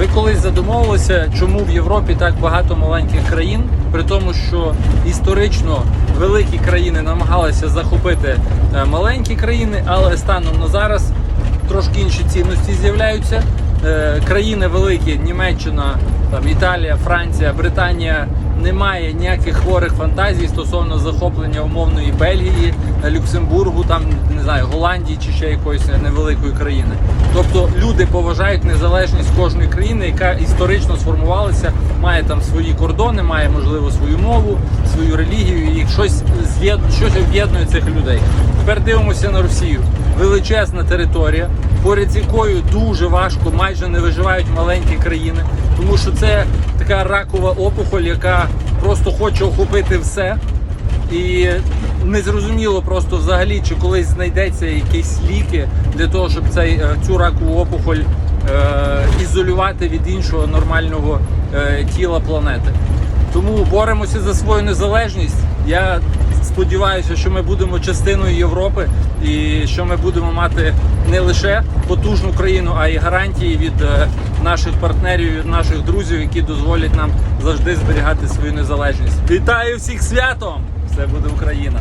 Ви колись задумовувалися, чому в Європі так багато маленьких країн, при тому, що історично великі країни намагалися захопити е, маленькі країни, але станом на зараз трошки інші цінності з'являються. Е, Країни великі, Німеччина, там Італія, Франція, Британія. Немає ніяких хворих фантазій стосовно захоплення умовної Бельгії, Люксембургу, там не знаю, Голландії чи ще якоїсь невеликої країни. Тобто люди поважають незалежність кожної країни, яка історично сформувалася, має там свої кордони, має можливо свою мову, свою релігію, і щось щось об'єднує цих людей. Тепер дивимося на Росію. Величезна територія, поряд з якою дуже важко, майже не виживають маленькі країни, тому що це така ракова опухоль, яка просто хоче охопити все. І незрозуміло просто взагалі, чи колись знайдеться якісь ліки для того, щоб цей, е, цю ракову опухоль е, ізолювати від іншого нормального е, тіла планети. Тому боремося за свою незалежність. Я сподіваюся, що ми будемо частиною Європи і що ми будемо мати не лише потужну країну, а й гарантії від е, наших партнерів, від наших друзів, які дозволять нам завжди зберігати свою незалежність. Вітаю всіх святом! Все буде Україна!